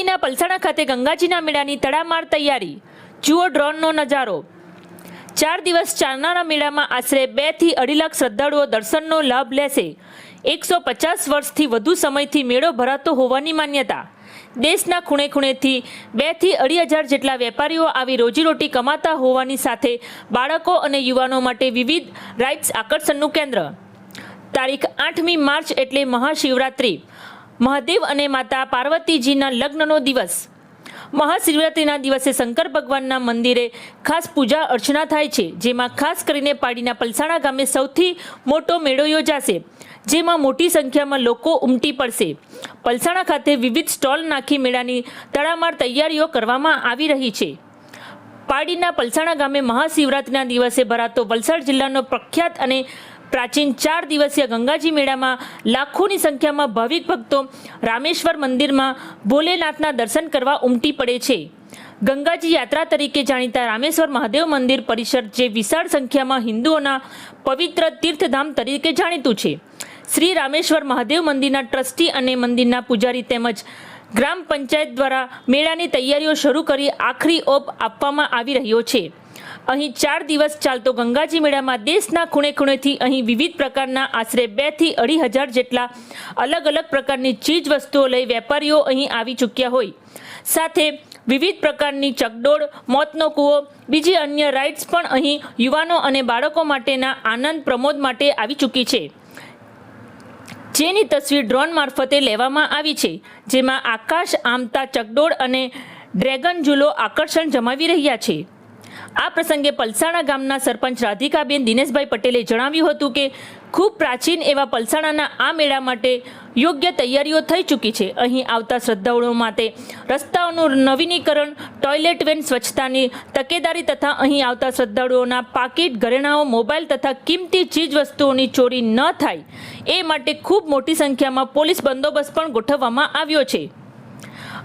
પાડીના પલસાણા ખાતે ગંગાજીના મેળાની તડામાર તૈયારી. જુઓ ડ્રોનનો નજારો. ચાર દિવસ ચાલનારા મેળામાં આશરે બેથી અઢી લાખ શ્રદ્ધાળુઓ દર્શનનો લાભ લેશે. એકસો પચાસ વર્ષથી વધુ સમયથી મેળો ભરાતો હોવાની માન્યતા. દેશના ખૂણે ખૂણેથી બેથી અઢી હજાર જેટલા વેપારીઓ આવી રોજીરોટી કમાતા હોવાની સાથે બાળકો અને યુવાનો માટે વિવિધ રાઇડ્સ આકર્ષણનું કેન્દ્ર. તારીખ આઠમી માર્ચ એટલે મહાશિવરાત્રિ. મહાદેવ અને માતા પાર્વતીજીના લગ્નનો દિવસ. મહાશિવરાત્રિના દિવસે શંકર ભગવાનના મંદિરે ખાસ પૂજા અર્ચના થાય છે, જેમાં ખાસ કરીને પાડીના પલસાણા ગામે સૌથી મોટો મેળો યોજાશે, જેમાં મોટી સંખ્યામાં લોકો ઉમટી પડશે. પલસાણા ખાતે વિવિધ સ્ટોલ નાખી મેળાની તડામાર તૈયારીઓ કરવામાં આવી રહી છે. પાડીના પલસાણા ગામે મહાશિવરાત્રિના દિવસે ભરાતો વલસાડ જિલ્લાનો પ્રખ્યાત અને પ્રાચીન ચાર દિવસીય ગંગાજી મેળામાં લાખોની સંખ્યામાં ભાવિક ભક્તો રામેશ્વર મંદિરમાં ભોલેનાથના દર્શન કરવા ઉમટી પડે છે. ગંગાજી યાત્રા તરીકે જાણીતા રામેશ્વર મહાદેવ મંદિર પરિસર જે વિશાળ સંખ્યામાં હિન્દુઓના પવિત્ર તીર્થધામ તરીકે જાણીતું છે. શ્રી રામેશ્વર મહાદેવ મંદિરના ટ્રસ્ટી અને મંદિરના પૂજારી તેમજ ગ્રામ પંચાયત દ્વારા મેળાની તૈયારીઓ શરૂ કરી આખરી ઓપ આપવામાં આવી રહ્યો છે. અહીં ચાર દિવસ ચાલતો ગંગાજી મેળામાં દેશના ખૂણે ખૂણેથી અહીં વિવિધ પ્રકારના આશરે બેથી અઢી હજાર જેટલા અલગ અલગ પ્રકારની ચીજ વસ્તુઓ લઈ વેપારીઓ અહીં આવી ચૂક્યા હોય. સાથે વિવિધ પ્રકારની ચકડોળ, મોતનો કૂવો, બીજી અન્ય રાઇડ્સ પણ અહીં યુવાનો અને બાળકો માટેના આનંદ પ્રમોદ માટે આવી ચૂકી છે. જેની તસવીર ડ્રોન મારફતે લેવામાં આવી છે, જેમાં આકાશ, આમતા, ચકડોળ અને ડ્રેગન ઝૂલો આકર્ષણ જમાવી રહ્યા છે. આ પ્રસંગે પલસાણા ગામના સરપંચ રાધિકાબેન દિનેશભાઈ પટેલે જણાવ્યું હતું કે, ખૂબ પ્રાચીન એવા પલસાણાના આ મેળા માટે યોગ્ય તૈયારીઓ થઈ ચૂકી છે. અહીં આવતા શ્રદ્ધાળુઓ માટે રસ્તાઓનું નવીનીકરણ, ટોયલેટ વેન સ્વચ્છતાની તકેદારી તથા અહીં આવતા શ્રદ્ધાળુઓના પાકીટ, ઘરેણાઓ, મોબાઈલ તથા કિંમતી ચીજવસ્તુઓની ચોરી ન થાય એ માટે ખૂબ મોટી સંખ્યામાં પોલીસ બંદોબસ્ત પણ ગોઠવવામાં આવ્યો છે.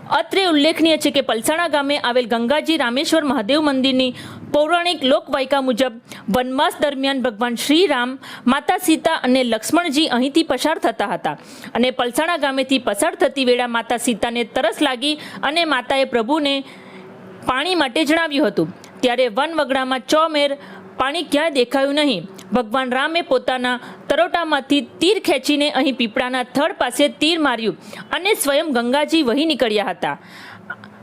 અત્રે ઉલ્લેખનીય છે કે પલસાણા ગામે આવેલ ગંગાજી રામેશ્વર મહાદેવ મંદિરની પૌરાણિક લોકવાયકા મુજબ વનવાસ દરમિયાન ભગવાન શ્રીરામ, માતા સીતા અને લક્ષ્મણજી અહીંથી પસાર થતા હતા અને પલસાણા ગામેથી પસાર થતી વેળા માતા સીતાને તરસ લાગી અને માતાએ પ્રભુને પાણી માટે જણાવ્યું હતું. ત્યારે વન વગડામાં ચોમેર પાણી ક્યાંય દેખાયું નહીં. ભગવાન રામે પોતાના તરોટામાંથી તીર ખેંચીને અહીં પીપળાના થડ પાસે તીર માર્યું અને સ્વયં ગંગાજી વહી નીકળ્યા હતા.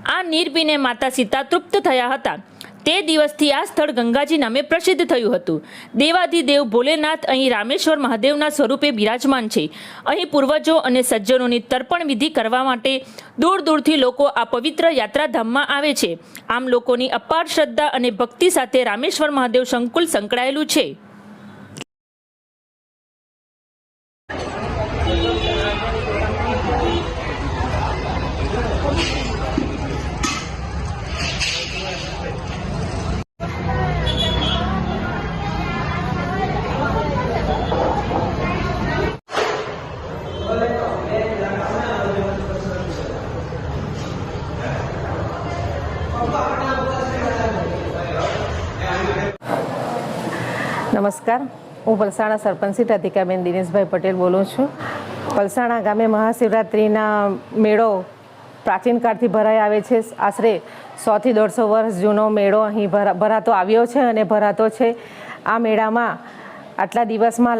આ નીર પીને માતા સીતા તૃપ્ત થયા હતા. તે દિવસથી આ સ્થળ ગંગાજી નામે પ્રસિદ્ધ થયું હતું. દેવાધિદેવ ભોલેનાથ અહીં રામેશ્વર મહાદેવના સ્વરૂપે બિરાજમાન છે. અહીં પૂર્વજો અને સજ્જનોની તર્પણ વિધિ કરવા માટે દૂર દૂરથી લોકો આ પવિત્ર યાત્રાધામમાં આવે છે. આમ લોકોની અપાર શ્રદ્ધા અને ભક્તિ સાથે રામેશ્વર મહાદેવ સંકુલ સંકળાયેલું છે. નમસ્કાર. હું પલસાણા સરપંચ રાધિકાબેન દિનેશભાઈ પટેલ બોલું છું. પલસાણા ગામે મહાશિવરાત્રિના મેળો પ્રાચીન કાળથી ભરાઈ આવે છે. આશરે સોથી દોઢસો વર્ષ જૂનો મેળો અહીં ભરા- ભરાતો આવ્યો છે અને ભરાતો છે. આ મેળામાં આટલા દિવસમાં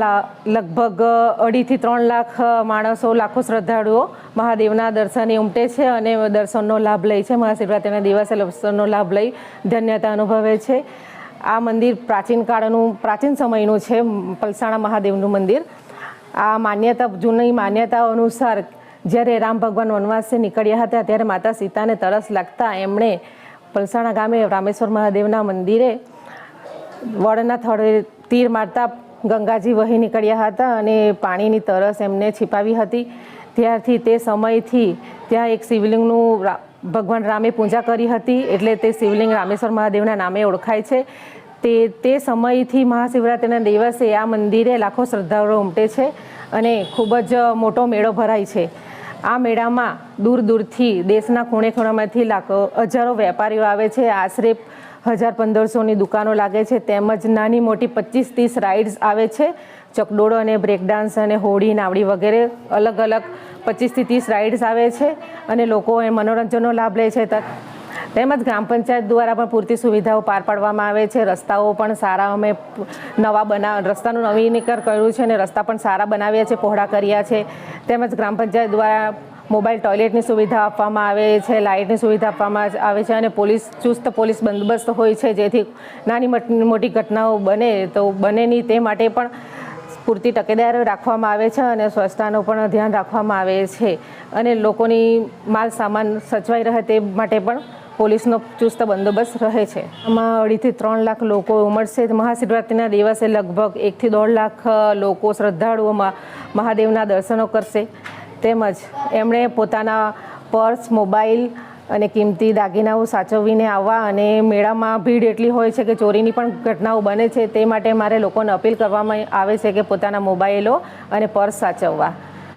લગભગ અઢીથી ત્રણ લાખ માણસો, લાખો શ્રદ્ધાળુઓ મહાદેવના દર્શને ઉમટે છે અને દર્શનનો લાભ લે છે. મહાશિવરાત્રિના દિવસે દર્શનનો લાભ લઈ ધન્યતા અનુભવે છે. આ મંદિર પ્રાચીન કાળનું, પ્રાચીન સમયનું છે, પલસાણા મહાદેવનું મંદિર. આ માન્યતા, જૂની માન્યતા અનુસાર જ્યારે રામ ભગવાન વનવાસે નીકળ્યા હતા, ત્યારે માતા સીતાને તરસ લાગતા એમણે પલસાણા ગામે રામેશ્વર મહાદેવના મંદિરે વડના થળે તીર મારતા ગંગાજી વહી નીકળ્યા હતા અને પાણીની તરસ એમને છીપાવી હતી. ત્યારથી તે સમયથી ત્યાં એક શિવલિંગનું ભગવાન રામે પૂજા કરી હતી એટલે તે શિવલિંગ રામેશ્વર મહાદેવના નામે ઓળખાય છે. તે તે સમયથી મહાશિવરાત્રિના દિવસે આ મંદિરે લાખો શ્રદ્ધાળુઓ ઉમટે છે અને ખૂબ જ મોટો મેળો ભરાય છે. આ મેળામાં દૂર દૂરથી દેશના ખૂણે ખૂણામાંથી લાખો, હજારો વેપારીઓ આવે છે. આશરે હજાર પંદરસોની દુકાનો લાગે છે. તેમજ નાની મોટી પચીસ ત્રીસ રાઇડ્સ આવે છે. ચકડોળો અને બ્રેક ડાન્સ અને હોડી નાવડી વગેરે અલગ અલગ પચીસથી ત્રીસ રાઇડ્સ આવે છે અને લોકો એ મનોરંજનનો લાભ લે છે. તેમજ ગ્રામ પંચાયત દ્વારા પણ પૂરતી સુવિધાઓ પાર પાડવામાં આવે છે. રસ્તાઓ પણ સારા અમે નવા બના, રસ્તાનું નવીનીકરણ કર્યું છે અને રસ્તા પણ સારા બનાવ્યા છે, પહોળા કર્યા છે. તેમજ ગ્રામ પંચાયત દ્વારા મોબાઈલ ટોયલેટની સુવિધા આપવામાં આવે છે, લાઇટની સુવિધા આપવામાં આવે છે અને પોલીસ, ચુસ્ત પોલીસ બંદોબસ્ત હોય છે. જેથી નાની મોટી ઘટનાઓ બને તો બને નહીં, તે માટે પણ પૂરતી તકેદાર રાખવામાં આવે છે અને સ્વચ્છતાનું પણ ધ્યાન રાખવામાં આવે છે. અને લોકોની માલ સામાન સચવાઈ રહે તે માટે પણ પોલીસનો ચુસ્ત બંદોબસ્ત રહે છે. આમાં અઢીથી ત્રણ લાખ લોકો ઉમટશે મહાશિવરાત્રિના દિવસે લગભગ એકથી દોઢ લાખ લોકો શ્રદ્ધાળુઓમાં મહાદેવના દર્શનો કરશે. તેમજ એમણે પોતાના પર્સ, મોબાઈલ અને કિંમતી દાગીનાઓ સાચવીને આવવા અને મેળામાં ભીડ એટલી હોય છે કે ચોરીની પણ ઘટનાઓ બને છે તે માટે મારે લોકોને અપીલ કરવામાં આવે છે કે પોતાના મોબાઈલો અને પર્સ સાચવવા.